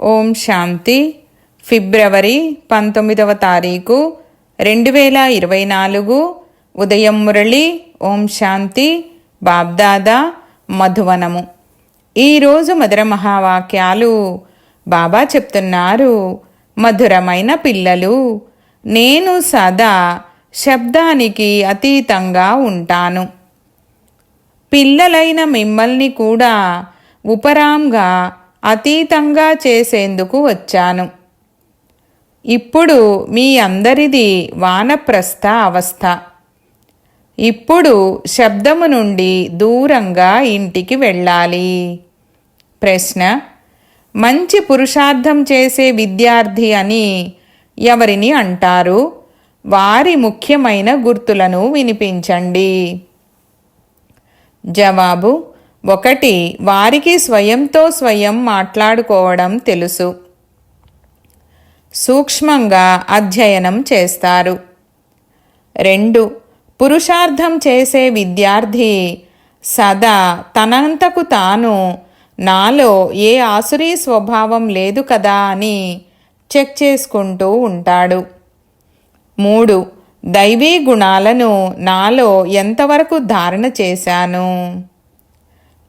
ఓం శాంతి. ఫిబ్రవరి పంతొమ్మిదవ తారీఖు రెండు వేల ఇరవై నాలుగు. ఉదయం మురళి ఓం శాంతి. బాబ్దాదా మధువనము. ఈరోజు మధుర మహావాక్యాలు బాబా చెప్తున్నారు. మధురమైన పిల్లలు నేను సదా శబ్దానికి అతీతంగా ఉంటాను. పిల్లలైన మిమ్మల్ని కూడా ఉపరాంగా అతీతంగా చేసేందుకు వచ్చాను. ఇప్పుడు మీ అందరిది వానప్రస్థ అవస్థ. ఇప్పుడు శబ్దము నుండి దూరంగా ఇంటికి వెళ్ళాలి. ప్రశ్న మంచి పురుషార్థం చేసే విద్యార్థి అని ఎవరిని అంటారు? వారి ముఖ్యమైన గుర్తులను వినిపించండి. జవాబు ఒకటి వారికి స్వయంతో స్వయం మాట్లాడుకోవడం తెలుసు. సూక్ష్మంగా అధ్యయనం చేస్తారు. రెండు పురుషార్థం చేసే విద్యార్థి సదా తనంతకు తాను నాలో ఏ ఆసురీ స్వభావం లేదు కదా అని చెక్ చేసుకుంటూ ఉంటాడు. మూడు దైవీ గుణాలను నాలో ఎంతవరకు ధారణ చేశాను?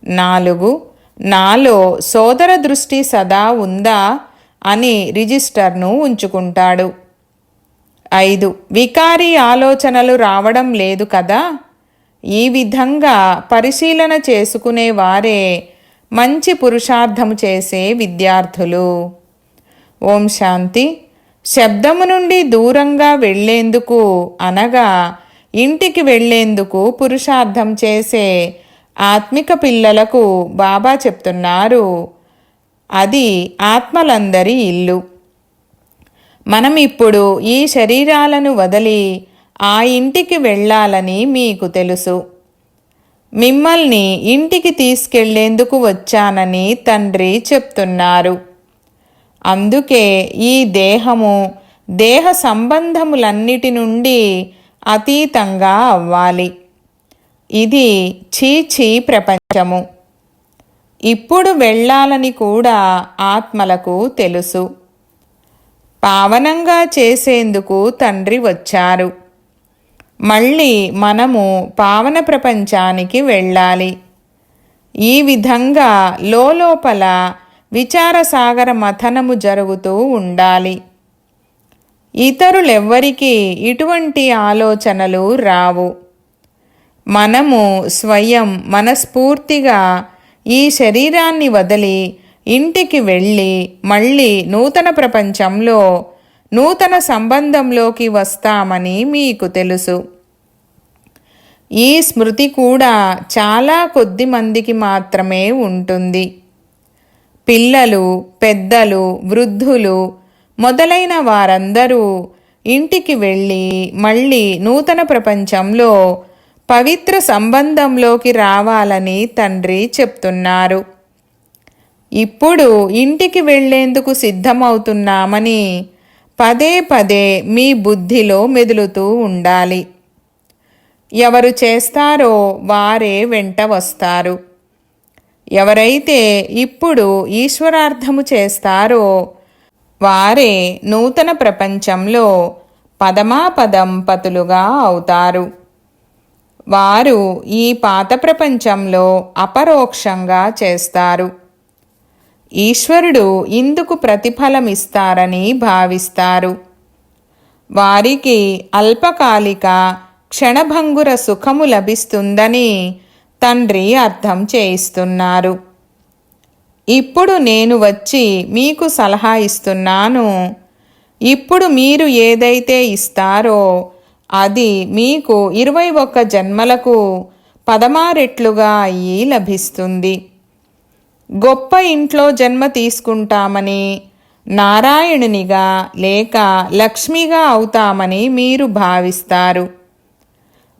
నాలుగు. నాలో సోదర దృష్టి సదా ఉందా అని రిజిస్టర్ను ఉంచుకుంటాడు. ఐదు. వికారి ఆలోచనలు రావడం లేదు కదా? ఈ విధంగా పరిశీలన చేసుకునే వారే మంచి పురుషార్థము చేసే విద్యార్థులు. ఓం శాంతి. శబ్దము నుండి దూరంగా వెళ్ళేందుకు అనగా ఇంటికి వెళ్ళేందుకు పురుషార్థం చేసే ఆత్మిక పిల్లలకు బాబా చెప్తున్నారు అది ఆత్మలందరి ఇల్లు. మనం ఇప్పుడు ఈ శరీరాలను వదిలి ఆ ఇంటికి వెళ్ళాలని మీకు తెలుసు. మిమ్మల్ని ఇంటికి తీసుకెళ్ళేందుకు వచ్చానని తండ్రి చెప్తున్నారు. అందుకే ఈ దేహము దేహ సంబంధములన్నిటి నుండి అతీతంగా అవ్వాలి. ఇది చీచీ ప్రపంచము. ఇప్పుడు వెళ్ళాలని కూడా ఆత్మలకు తెలుసు. పావనంగా చేసేందుకు తండ్రి వచ్చారు. మళ్ళీ మనము పావన ప్రపంచానికి వెళ్ళాలి. ఈ విధంగా లోపల విచారసాగర మథనము జరుగుతూ ఉండాలి. ఇతరులెవ్వరికీ ఇటువంటి ఆలోచనలు రావు. మనము స్వయం మనస్ఫూర్తిగా ఈ శరీరాన్ని వదిలి ఇంటికి వెళ్ళి మళ్ళీ నూతన ప్రపంచంలో నూతన సంబంధంలోకి వస్తామని మీకు తెలుసు. ఈ స్మృతి కూడా చాలా కొద్ది మందికి మాత్రమే ఉంటుంది. పిల్లలు పెద్దలు వృద్ధులు మొదలైన వారందరూ ఇంటికి వెళ్ళి మళ్ళీ నూతన ప్రపంచంలో పవిత్ర సంబంధంలోకి రావాలని తండ్రి చెప్తున్నారు. ఇప్పుడు ఇంటికి వెళ్ళేందుకు సిద్ధమవుతున్నామని పదే పదే మీ బుద్ధిలో మెదులుతూ ఉండాలి. ఎవరు చేస్తారో వారే వెంట వస్తారు. ఎవరైతే ఇప్పుడు ఈశ్వరార్థము చేస్తారో వారే నూతన ప్రపంచంలో పదమాపదం పతులుగా అవుతారు. వారు ఈ పాత ప్రపంచంలో అపరోక్షంగా చేస్తారు. ఈశ్వరుడు ఇందుకు ప్రతిఫలమిస్తారని భావిస్తారు. వారికి అల్పకాలిక క్షణభంగుర సుఖము లభిస్తుందని తండ్రి అర్థం చేయిస్తున్నారు. ఇప్పుడు నేను వచ్చి మీకు సలహా ఇస్తున్నాను. ఇప్పుడు మీరు ఏదైతే ఇస్తారో అది మీకు ఇరవై ఒక్క జన్మలకు పదమారెట్లుగా అయ్యి లభిస్తుంది. గొప్ప ఇంట్లో జన్మ తీసుకుంటామని నారాయణునిగా లేక లక్ష్మిగా అవుతామని మీరు భావిస్తారు.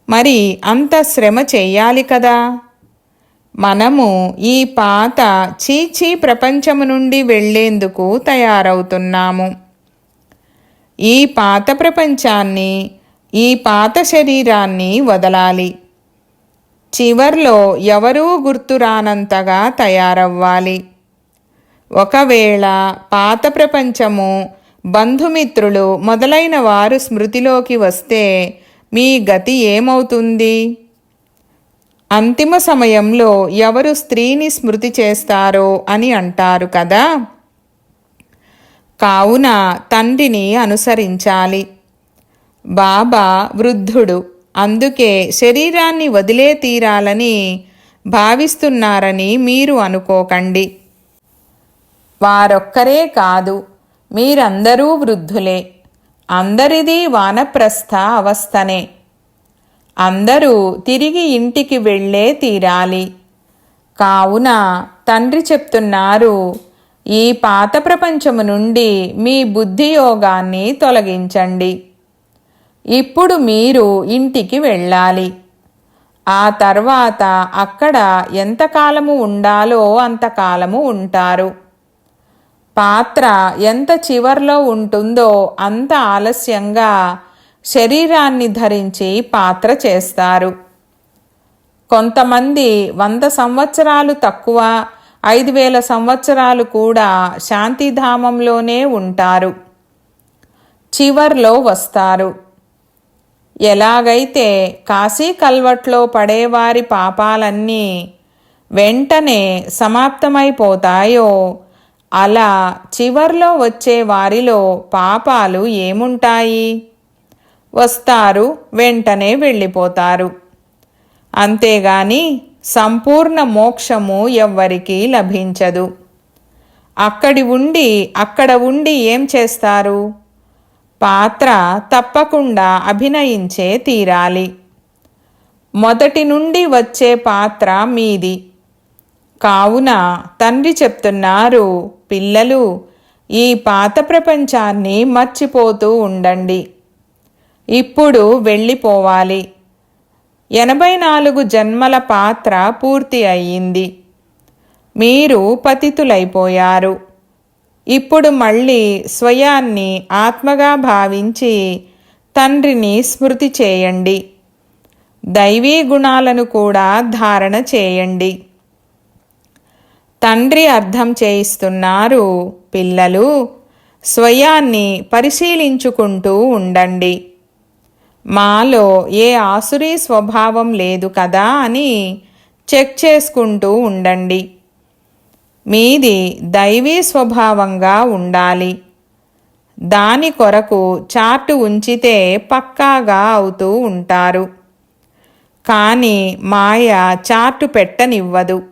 మరి అంత శ్రమ చెయ్యాలి కదా? మనము ఈ పాత చీచీ ప్రపంచము నుండి వెళ్ళేందుకు తయారవుతున్నాము. ఈ పాత ప్రపంచాన్ని ఈ పాత శరీరాన్ని వదలాలి. చివర్లో ఎవరూ గుర్తురానంతగా తయారవ్వాలి. ఒకవేళ పాత ప్రపంచము బంధుమిత్రులు మొదలైన వారు స్మృతిలోకి వస్తే మీ గతి ఏమవుతుంది? అంతిమ సమయంలో ఎవరు స్త్రీని స్మృతి చేస్తారో అని అంటారు కదా? కావున తండ్రిని అనుసరించాలి. బాబా వృద్ధుడు. అందుకే శరీరాన్ని వదిలే తీరాలని భావిస్తున్నారని మీరు అనుకోకండి. వారొక్కరే కాదు మీరందరూ వృద్ధులే. అందరిది వానప్రస్థ అవస్థనే. అందరూ తిరిగి ఇంటికి వెళ్ళే తీరాలి. కావున తండ్రి చెప్తున్నారు ఈ పాత ప్రపంచము నుండి మీ బుద్ధి యోగాన్ని తొలగించండి. ఇప్పుడు మీరు ఇంటికి వెళ్ళాలి. ఆ తర్వాత అక్కడ ఎంతకాలము ఉండాలో అంతకాలము ఉంటారు. పాత్ర ఎంత చివర్లో ఉంటుందో అంత ఆలస్యంగా శరీరాన్ని ధరించి పాత్ర చేస్తారు. కొంతమంది వంద సంవత్సరాలు తక్కువ ఐదు వేల సంవత్సరాలు కూడా శాంతిధామంలోనే ఉంటారు. చివర్లో వస్తారు. ఎలాగైతే కాశీ కల్వట్లో పడేవారి పాపాలన్నీ వెంటనే సమాప్తమైపోతాయో అలా చివర్లో వచ్చే వారిలో పాపాలు ఏముంటాయి? వస్తారు వెంటనే వెళ్ళిపోతారు. అంతేగాని సంపూర్ణ మోక్షము ఎవ్వరికీ లభించదు. అక్కడి ఉండి అక్కడ ఉండి ఏం చేస్తారు? పాత్ర తప్పకుండా అభినయించే తీరాలి. మొదటి నుండి వచ్చే పాత్ర మీది. కావున తండ్రి చెప్తున్నారు పిల్లలు ఈ పాత ప్రపంచాన్ని మర్చిపోతూ ఉండండి. ఇప్పుడు వెళ్ళిపోవాలి. ఎనభై నాలుగు జన్మల పాత్ర పూర్తి అయ్యింది. మీరు పతితులైపోయారు. ఇప్పుడు మళ్ళీ స్వయాన్ని ఆత్మగా భావించి తండ్రిని స్మృతి చేయండి. దైవీ గుణాలను కూడా ధారణ చేయండి. తండ్రి అర్థం చేయిస్తున్నారు పిల్లలు స్వయాన్ని పరిశీలించుకుంటూ ఉండండి. మాలో ఏ ఆసురీ స్వభావం లేదు కదా అని చెక్ చేసుకుంటూ ఉండండి. మీది దైవీ స్వభావంగా ఉండాలి. దాని కొరకు చార్టు ఉంచితే పక్కాగా అవుతూ ఉంటారు. కానీ మాయ చార్టు పెట్టనివ్వదు.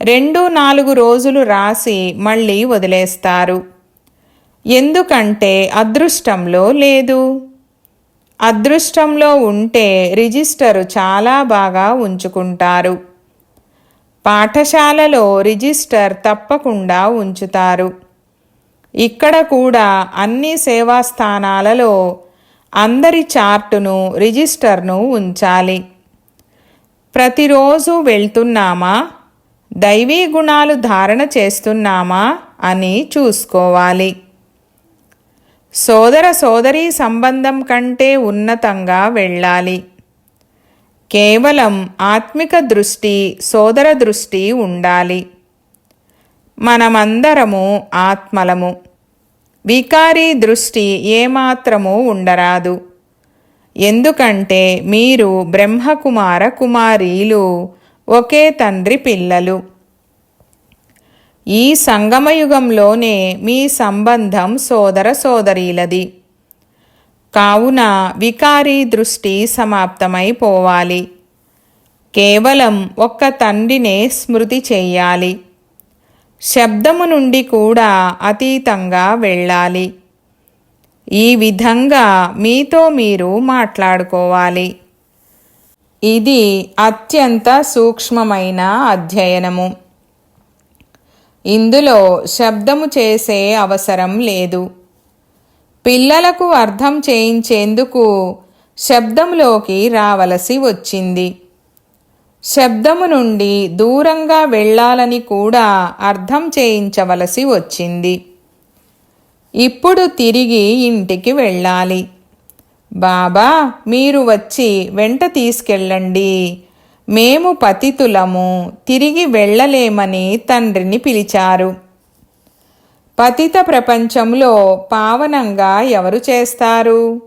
రెండు నాలుగు రోజులు రాసి మళ్ళీ వదిలేస్తారు. ఎందుకంటే అదృష్టంలో లేదు. అదృష్టంలో ఉంటే రిజిస్టరు చాలా బాగా ఉంచుకుంటారు. పాఠశాలలో రిజిస్టర్ తప్పకుండా ఉంచుతారు. ఇక్కడ కూడా అన్ని సేవా స్థానాలలో అందరి చార్టును రిజిస్టర్ను ఉంచాలి. ప్రతిరోజు వెళ్తున్నామా? దైవీ గుణాలు ధారణ చేస్తున్నామా? అని చూసుకోవాలి. సోదర సోదరీ సంబంధం కంటే ఉన్నతంగా వెళ్ళాలి. కేవలం ఆత్మిక దృష్టి సోదర దృష్టి ఉండాలి. మనమందరము ఆత్మలము. వికారీ దృష్టి ఏమాత్రము ఉండరాదు. ఎందుకంటే మీరు బ్రహ్మకుమార కుమారీలు ఒకే తండ్రి పిల్లలు. ఈ సంగమయుగంలోనే మీ సంబంధం సోదర సోదరీలది. కావున వికారీ దృష్టి సమాప్తమైపోవాలి. కేవలం ఒక్క తండ్రినే స్మృతి చేయాలి. శబ్దము నుండి కూడా అతీతంగా వెళ్ళాలి. ఈ విధంగా మీతో మీరు మాట్లాడుకోవాలి. ఇది అత్యంత సూక్ష్మమైన అధ్యయనము. ఇందులో శబ్దము చేసే అవసరం లేదు. పిల్లలకు అర్థం చేయించేందుకు శబ్దంలోకి రావలసి వచ్చింది. శబ్దము నుండి దూరంగా వెళ్ళాలని కూడా అర్థం చేయించవలసి వచ్చింది. ఇప్పుడు తిరిగి ఇంటికి వెళ్ళాలి. బాబా మీరు వచ్చి వెంట తీసుకెళ్ళండి. మేము పతితులము. తిరిగి వెళ్ళలేమని తండ్రిని పిలిచారు. పతిత ప్రపంచంలో పావనంగా ఎవరు చేస్తారు?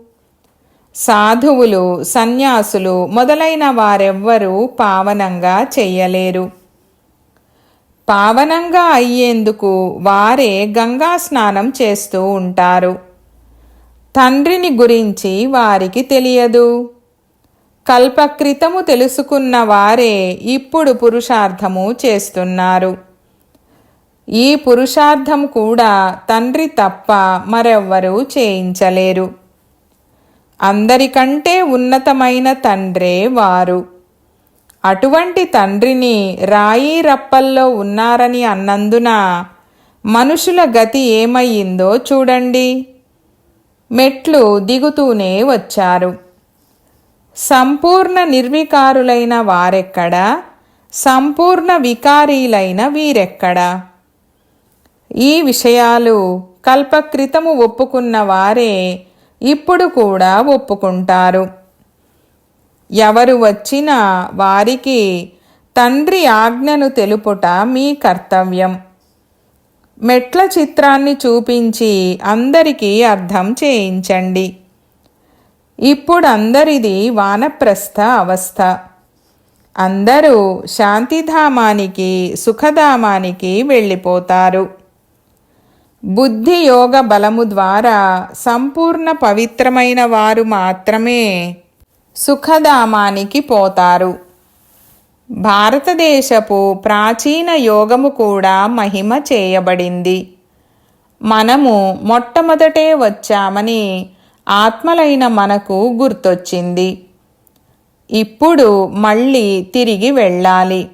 సాధువులు సన్యాసులు మొదలైన వారెవ్వరూ పావనంగా చెయ్యలేరు పావనంగా అయ్యేందుకు వారే గంగా స్నానం చేస్తూ ఉంటారు. తండ్రిని గురించి వారికి తెలియదు. కల్పక్రితము తెలుసుకున్న వారే ఇప్పుడు పురుషార్థము చేస్తున్నారు. ఈ పురుషార్థం కూడా తండ్రి తప్ప మరెవ్వరూ చేయించలేరు. అందరికంటే ఉన్నతమైన తండ్రే వారు. అటువంటి తండ్రిని రాయి రప్పల్లో ఉన్నారని అన్నందున మనుషుల గతి ఏమయ్యిందో చూడండి. మెట్లు దిగుతూనే వచ్చారు. సంపూర్ణ నిర్వికారులైన వారెక్కడా? సంపూర్ణ వికారీలైన వీరెక్కడా? ఈ విషయాలు కల్పక్రితము ఒప్పుకున్న వారే ఇప్పుడు కూడా ఒప్పుకుంటారు. ఎవరు వచ్చినా వారికి తండ్రి ఆజ్ఞను తెలుపుట మీ కర్తవ్యం. మెట్ల చిత్రాన్ని చూపించి అందరికీ అర్థం చేయించండి. ఇప్పుడు అందరిది వానప్రస్థ అవస్థ. అందరూ శాంతిధామానికి సుఖధామానికి వెళ్ళిపోతారు. బుద్ధి యోగ బలము ద్వారా సంపూర్ణ పవిత్రమైన వారు మాత్రమే సుఖధామానికి పోతారు. భారతదేశపు ప్రాచీన యోగము కూడా మహిమ చేయబడింది. మనము మొట్టమొదటే వచ్చామని ఆత్మలైన మనకు గుర్తొచ్చింది. ఇప్పుడు మళ్ళీ తిరిగి వెళ్ళాలి.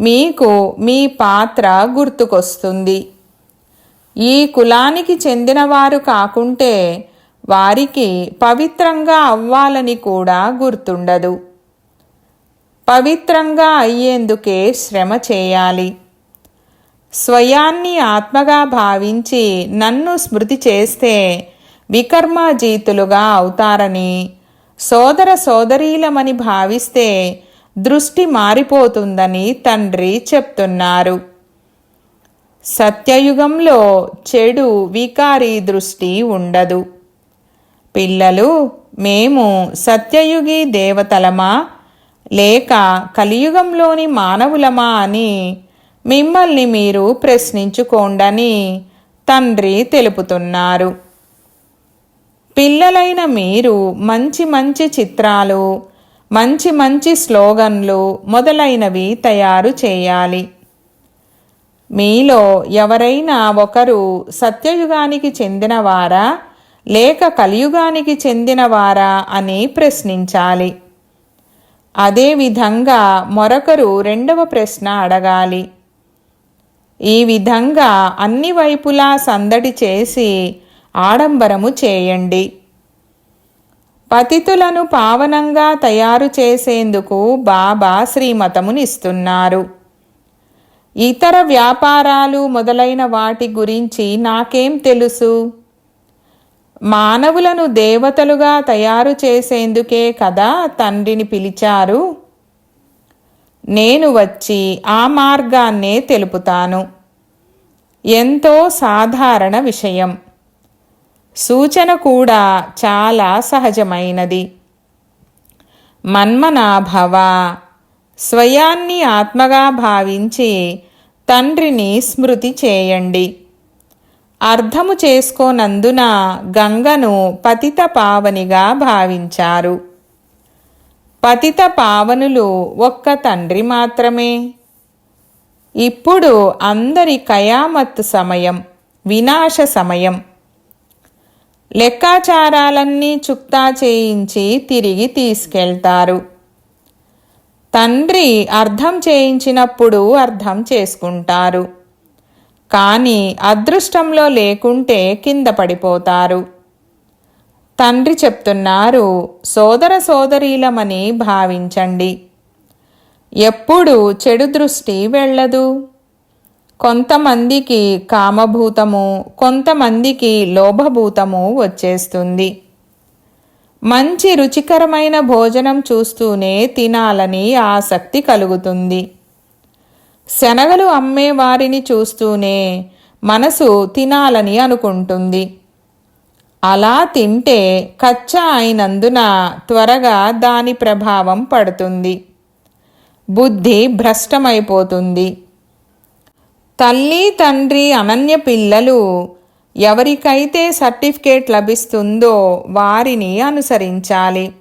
మీకు మీ పాత్ర గుర్తుకొస్తుంది. ఈ కులానికి చెందినవారు కాకుంటే వారికి పవిత్రంగా అవ్వాలని కూడా గుర్తుండదు. పవిత్రంగా అయ్యేందుకే శ్రమ చేయాలి. స్వయాన్ని ఆత్మగా భావించి నన్ను స్మృతి చేస్తే వికర్మాజీతులుగా అవుతారని సోదర సోదరీలమని భావిస్తే దృష్టి మారిపోతుందని తండ్రి చెప్తున్నారు. సత్యయుగంలో చెడు వికారి దృష్టి ఉండదు. పిల్లలు మేము సత్యయుగి దేవతలమా? లేక కలియుగంలోని మానవులమా అని మిమ్మల్ని మీరు ప్రశ్నించుకోండని తండ్రి తెలుపుతున్నారు. పిల్లలైన మీరు మంచి మంచి చిత్రాలు మంచి మంచి స్లోగన్లు మొదలైనవి తయారు చేయాలి. మీలో ఎవరైనా ఒకరు సత్యయుగానికి చెందినవారా లేక కలియుగానికి చెందినవారా అని ప్రశ్నించాలి. అదేవిధంగా మరొకరు రెండవ ప్రశ్న అడగాలి. ఈ విధంగా అన్ని వైపులా సందడి చేసి ఆడంబరము చేయండి. పతితులను పావనంగా తయారు చేసేందుకు బాబా శ్రీమతమునిస్తున్నారు. ఇతర వ్యాపారాలు మొదలైన వాటి గురించి నాకేం తెలుసు? మానవులను దేవతలుగా తయారు చేసేందుకే కదా తండ్రిని పిలిచారు. నేను వచ్చి ఆ మార్గాన్నే తెలుపుతాను. ఎంతో సాధారణ విషయం. సూచన కూడా చాలా సహజమైనది. మన్మనాభవ స్వయాన్ని ఆత్మగా భావించి తండ్రిని స్మృతి చేయండి. అర్థము చేసుకోనందున గంగను పతిత పావనిగా భావించారు. పతిత పావనులు ఒక్క తండ్రి మాత్రమే. ఇప్పుడు అందరి కయామత్ సమయం వినాశ సమయం. లెక్కాచారాలన్నీ చుక్తా చేయించి తిరిగి తీసుకెళ్తారు. తండ్రి అర్థం చేయించినప్పుడు అర్థం చేసుకుంటారు. కానీ అదృష్టంలో లేకుంటే కింద పడిపోతారు. తండ్రి చెప్తున్నారు సోదర సోదరీలమని భావించండి. ఎప్పుడు చెడు దృష్టి వెళ్ళదు. కొంతమందికి కామభూతము కొంతమందికి లోభభూతము వచ్చేస్తుంది. మంచి రుచికరమైన భోజనం చూస్తూనే తినాలని ఆసక్తి కలుగుతుంది. శనగలు అమ్మే వారిని చూస్తూనే మనసు తినాలని అనుకుంటుంది. అలా తింటే కచ్చా అయినందున త్వరగా దాని ప్రభావం పడుతుంది. బుద్ధి భ్రష్టమైపోతుంది. తల్లి తండ్రి అనన్య పిల్లలు ఎవరికైతే సర్టిఫికేట్ లభిస్తుందో వారిని అనుసరించాలి.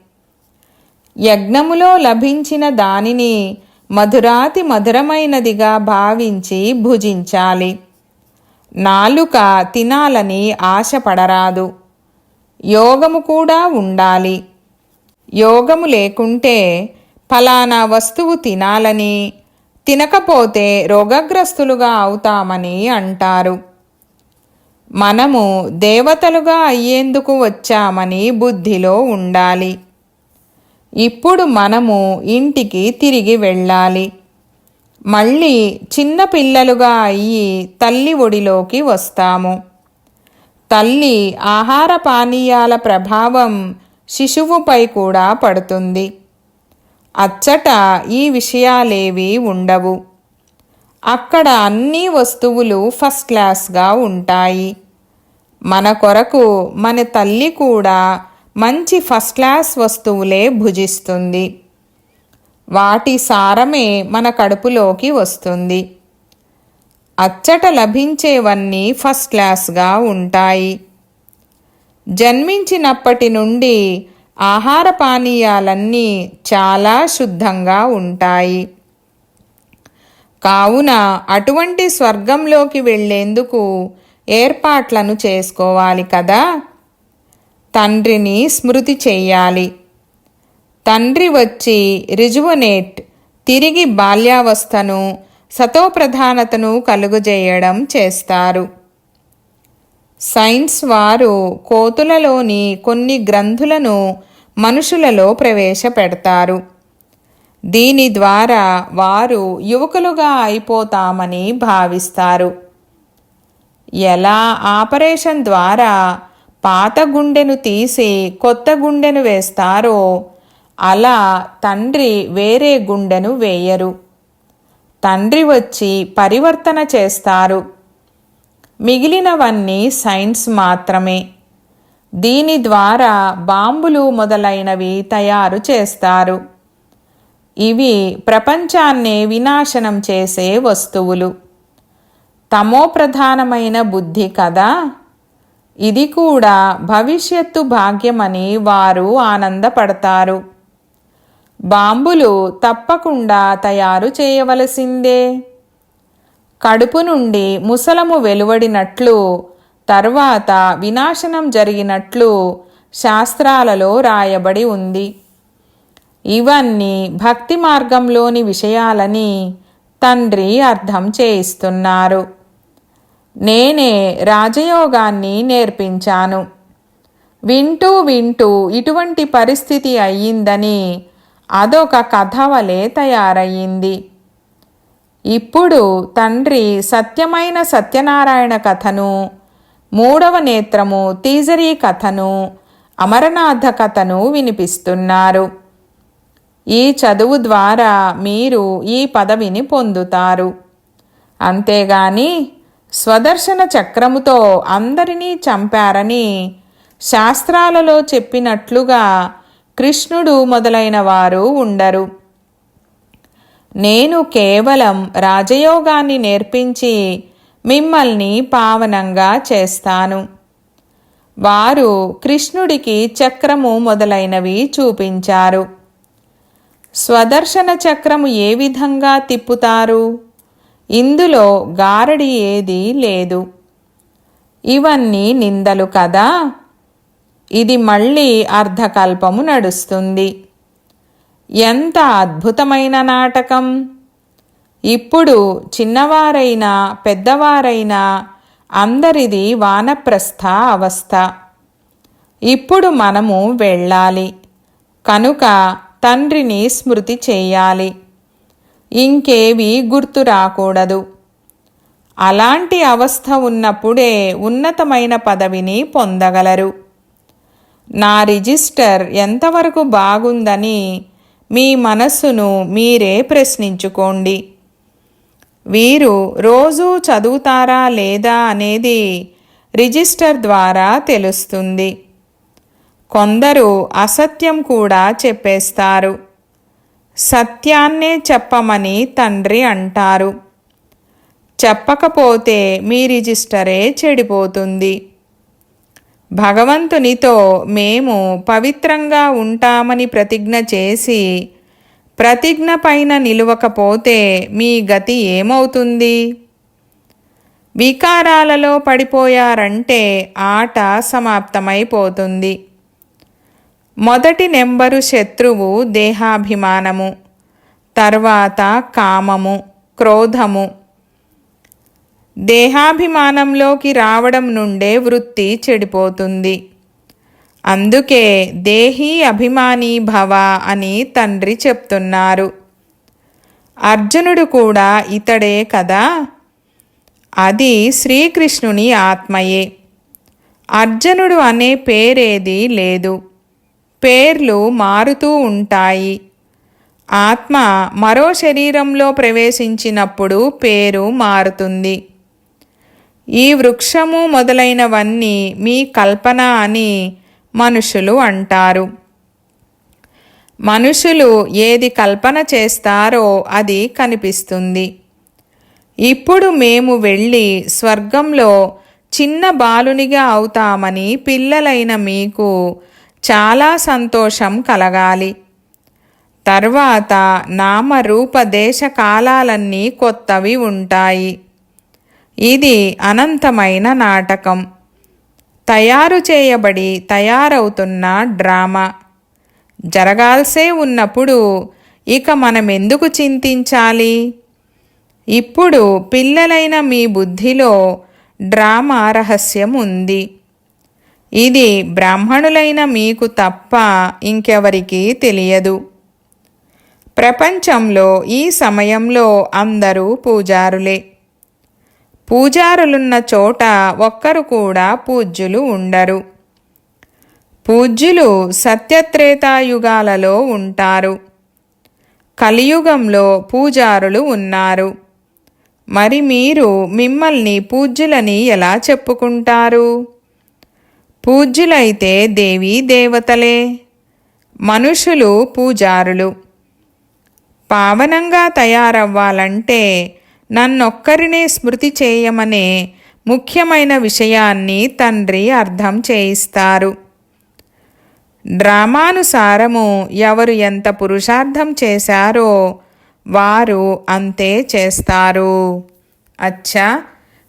యజ్ఞములో లభించిన దానిని మధురాతి మధురమైనదిగా భావించి భుజించాలి. నాలుక తినాలని ఆశపడరాదు. యోగము కూడా ఉండాలి. యోగము లేకుంటే ఫలానా వస్తువు తినాలని తినకపోతే రోగగ్రస్తులుగా అవుతామని అంటారు. మనము దేవతలుగా అయ్యేందుకు వచ్చామని బుద్ధిలో ఉండాలి. ఇప్పుడు మనము ఇంటికి తిరిగి వెళ్ళాలి. మళ్ళీ చిన్న పిల్లలుగా అయ్యి తల్లి ఒడిలోకి వస్తాము. తల్లి ఆహార పానీయాల ప్రభావం శిశువుపై కూడా పడుతుంది. అచ్చట ఈ విషయాలేవి ఉండవు. అక్కడ అన్ని వస్తువులు ఫస్ట్ క్లాస్గా ఉంటాయి. మన కొరకు మన తల్లి కూడా మంచి ఫస్ట్ క్లాస్ వస్తువులే భుజిస్తుంది. వాటి సారమే మన కడుపులోకి వస్తుంది. అచ్చట లభించేవన్నీ ఫస్ట్ క్లాస్గా ఉంటాయి. జన్మించినప్పటి నుండి ఆహార పానీయాలన్నీ చాలా శుద్ధంగా ఉంటాయి. కావున అటువంటి స్వర్గంలోకి వెళ్ళేందుకు ఏర్పాట్లను చేసుకోవాలి కదా? తండ్రిని స్మృతి చెయ్యాలి తండ్రి వచ్చి రిజువనేట్ తిరిగి బాల్యావస్థను సతోప్రధానతను కలుగజేయడం చేస్తారు. సైన్స్ వారు కోతులలోని కొన్ని గ్రంథులను మనుషులలో ప్రవేశపెడతారు. దీని ద్వారా వారు యువకులుగా అయిపోతామని భావిస్తారు. ఎలా ఆపరేషన్ ద్వారా పాత గుండెను తీసి కొత్త గుండెను వేస్తారో అలా తండ్రి వేరే గుండెను వేయరు. తండ్రి వచ్చి పరివర్తన చేస్తారు. మిగిలినవన్నీ సైన్స్ మాత్రమే. దీని ద్వారా బాంబులు మొదలైనవి తయారు చేస్తారు. ఇవి ప్రపంచాన్నే వినాశనం చేసే వస్తువులు. తమో ప్రధానమైన బుద్ధి కదా? ఇది కూడా భవిష్యత్తు భాగ్యమని వారు ఆనందపడతారు. బాంబులు తప్పకుండా తయారు చేయవలసిందే. కడుపు నుండి ముసలము వెలువడినట్లు తర్వాత వినాశనం జరిగినట్లు శాస్త్రాలలో రాయబడి ఉంది. ఇవన్నీ భక్తి మార్గంలోని విషయాలని తండ్రి అర్థం చేయిస్తున్నారు. నేనే రాజయోగాన్ని నేర్పించాను. వింటూ వింటూ ఇటువంటి పరిస్థితి అయ్యిందని అదొక కథ వలె తయారయ్యింది. ఇప్పుడు తండ్రి సత్యమైన సత్యనారాయణ కథను మూడవ నేత్రము తీజరీ కథను అమరనాథ కథను వినిపిస్తున్నారు. ఈ చదువు ద్వారా మీరు ఈ పదవిని పొందుతారు. అంతేగాని స్వదర్శన చక్రముతో అందరినీ చంపారని శాస్త్రాలలో చెప్పినట్లుగా కృష్ణుడు మొదలైన వారు ఉండరు. నేను కేవలం రాజయోగాన్ని నేర్పించి మిమ్మల్ని పావనంగా చేస్తాను. వారు కృష్ణుడికి చక్రము మొదలైనవి చూపించారు. స్వదర్శన చక్రము ఏ విధంగా తిప్పుతారు? ఇందులో గారడి ఏదీ లేదు. ఇవన్నీ నిందలు కదా? ఇది మళ్ళీ అర్ధకల్పము నడుస్తుంది. ఎంత అద్భుతమైన నాటకం! ఇప్పుడు చిన్నవారైనా పెద్దవారైనా అందరిది వానప్రస్థ అవస్థ. ఇప్పుడు మనము వెళ్ళాలి. కనుక తండ్రిని స్మృతి చేయాలి. ఇంకేవీ గుర్తు రాకూడదు. అలాంటి అవస్థ ఉన్నప్పుడే ఉన్నతమైన పదవిని పొందగలరు. నా రిజిస్టర్ ఎంతవరకు బాగుందని మీ మనస్సును మీరే ప్రశ్నించుకోండి. వీరు రోజు చదువుతారా లేదా అనేది రిజిస్టర్ ద్వారా తెలుస్తుంది. కొందరు అసత్యం కూడా చెప్పేస్తారు. సత్యాన్నే చెప్పమని తండ్రి అంటారు. చెప్పకపోతే మీ రిజిస్టరే చెడిపోతుంది. భగవంతునితో మేము పవిత్రంగా ఉంటామని ప్రతిజ్ఞ చేసి ప్రతిజ్ఞ పైన నిలువకపోతే మీ గతి ఏమవుతుంది? వికారాలలో పడిపోయారంటే ఆట సమాప్తమైపోతుంది. మొదటి నెంబరు శత్రువు దేహాభిమానము తర్వాత కామము క్రోధము. దేహాభిమానంలోకి రావడం నుండే వృత్తి చెడిపోతుంది. అందుకే దేహీ అభిమానీ భవ అని తండ్రి చెప్తున్నారు. అర్జునుడు కూడా ఇతడే కదా? అది శ్రీకృష్ణుని ఆత్మయే. అర్జునుడు అనే పేరేది లేదు. పేర్లు మారుతూ ఉంటాయి. ఆత్మ మరో శరీరంలో ప్రవేశించినప్పుడు పేరు మారుతుంది. ఈ వృక్షము మొదలైనవన్నీ మీ కల్పన అని మనుషులు అంటారు. మనుషులు ఏది కల్పన చేస్తారో అది కనిపిస్తుంది. ఇప్పుడు మేము వెళ్ళి స్వర్గంలో చిన్న బాలునిగా అవుతామని పిల్లలైన మీకు చాలా సంతోషం కలగాలి. తర్వాత నామరూప దేశ కాలాలన్నీ కొత్తవి ఉంటాయి. ఇది అనంతమైన నాటకం. తయారు చేయబడి తయారవుతున్న డ్రామా. జరగాల్సే ఉన్నప్పుడు ఇక మనం ఎందుకు చింతించాలి? ఇప్పుడు పిల్లలైన మీ బుద్ధిలో డ్రామా రహస్యం ఉంది. ఇది బ్రాహ్మణులైన మీకు తప్ప ఇంకెవరికీ తెలియదు. ప్రపంచంలో ఈ సమయంలో అందరూ పూజారులే. పూజారులున్న చోట ఒక్కరు కూడా పూజ్యులు ఉండరు. పూజ్యులు సత్యత్రేతాయుగాలలో ఉంటారు. కలియుగంలో పూజారులు ఉన్నారు. మరి మీరు మిమ్మల్ని పూజ్యులని ఎలా చెప్పుకుంటారు? పూజ్యులైతే దేవీ దేవతలే. మనుషులు పూజారులు. పావనంగా తయారవ్వాలంటే నన్నొక్కరినే స్మృతి చేయమనే ముఖ్యమైన విషయాన్ని తండ్రి అర్థం చేయిస్తారు. డ్రామానుసారము ఎవరు ఎంత పురుషార్థం చేశారో వారు అంతే చేస్తారు. అచ్చా!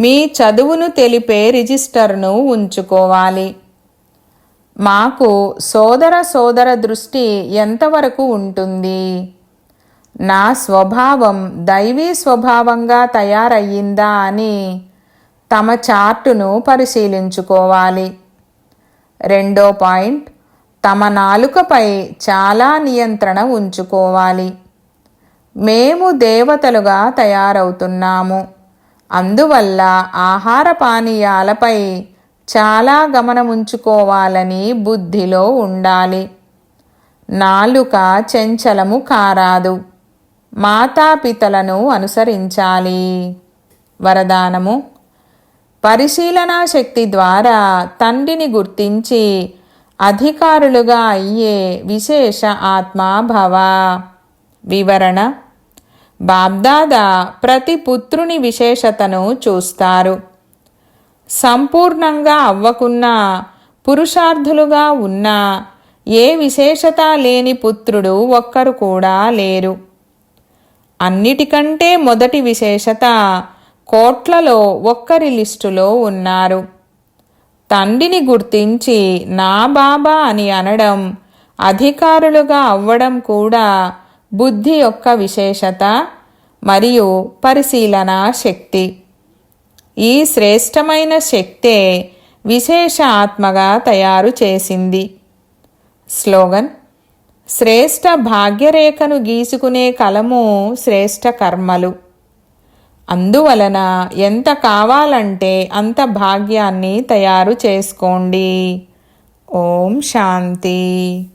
మీ చదువును తెలిపే రిజిస్టర్ను ఉంచుకోవాలి. మాకు సోదర సోదర దృష్టి ఎంతవరకు ఉంటుంది? నా స్వభావం దైవీ స్వభావంగా తయారయ్యిందా అని తమ చార్టును పరిశీలించుకోవాలి. రెండో పాయింట్ తమ నాలుకపై చాలా నియంత్రణ ఉంచుకోవాలి. మేము దేవతలుగా తయారవుతున్నాము. అందువల్ల ఆహార పానీయాలపై చాలా గమనముంచుకోవాలని బుద్ధిలో ఉండాలి. నాలుక చెంచలము కారాదు. మాతాపితలను అనుసరించాలి. వరదానము పరిశీలనా శక్తి ద్వారా తండ్రిని గుర్తించి అధికారులుగా అయ్యే విశేష ఆత్మాభవ. వివరణ బాబ్దాదా ప్రతి పుత్రుని విశేషతను చూస్తారు. సంపూర్ణంగా అవ్వకున్నా పురుషార్థులుగా ఉన్నా ఏ విశేషత లేని పుత్రుడు ఒక్కరు కూడా లేరు. అన్నిటికంటే మొదటి విశేషత కోట్లలో ఒక్కరి లిస్టులో ఉన్నారు. తండ్రిని గుర్తించి నా బాబా అని అనడం అధికారులుగా అవ్వడం కూడా బుద్ధి యొక్క విశేషత మరియు పరిశీలన శక్తి. ఈ శ్రేష్టమైన శక్తే విశేష ఆత్మగా తయారు చేసింది. స్లోగన్ శ్రేష్ట భాగ్యరేఖను గీసుకునే కలము శ్రేష్ట కర్మలు. అందువలన ఎంత కావాలంటే అంత భాగ్యాన్ని తయారు చేసుకోండి. ఓం శాంతి.